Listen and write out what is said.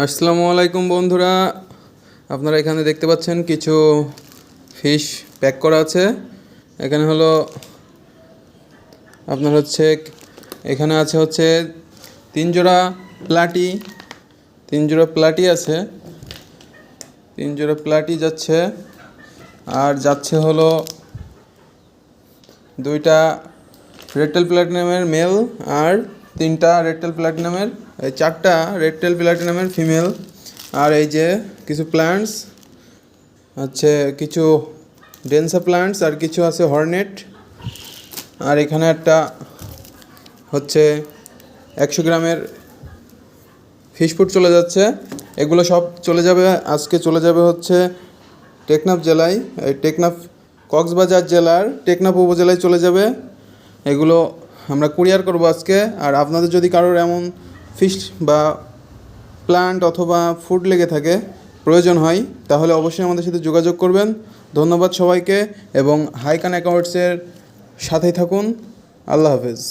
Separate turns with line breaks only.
আসসালামু আলাইকুম বন্ধুরা। আপনারা এখানে দেখতে পাচ্ছেন কিছু ফিশ প্যাক করা আছে। এখানে হলো আপনার হচ্ছে, এখানে আছে হচ্ছে তিন জোড়া প্লাটি, তিন জোড়া প্লাটি আছে। তিন জোড়া প্লাটি যাচ্ছে। আর যাচ্ছে হলো দুইটা রেটেল প্ল্যাটিনামের মেল আর তিনটা রেডটেল প্ল্যাটিনামের এই চারটা রেডটেল প্ল্যাটিনামের ফিমেল আর এই যে কিছু প্ল্যান্টস হচ্ছে কিছু ডেন্সা প্ল্যান্টস আর কিছু আছে হর্নেট আর এখানে একটা হচ্ছে একশো গ্রামের ফিশ ফুড চলে যাচ্ছে। এগুলো সব চলে যাবে, আজকে চলে যাবে হচ্ছে টেকনাফ জেলায়। এই টেকনাফ কক্সবাজার জেলার, টেকনাফ উপজেলায় চলে যাবে। এগুলো আমরা কুরিয়ার করব আজকে। আর আপনাদের যদি কারোর এমন ফিশ বা প্লান্ট অথবা ফুড লেগে থাকে, প্রয়োজন হয়, তাহলে অবশ্যই আমাদের সাথে যোগাযোগ করবেন। ধন্যবাদ সবাইকে, এবং হাইকান অ্যাকাউন্টসের সাথেই থাকুন। আল্লাহ হাফেজ।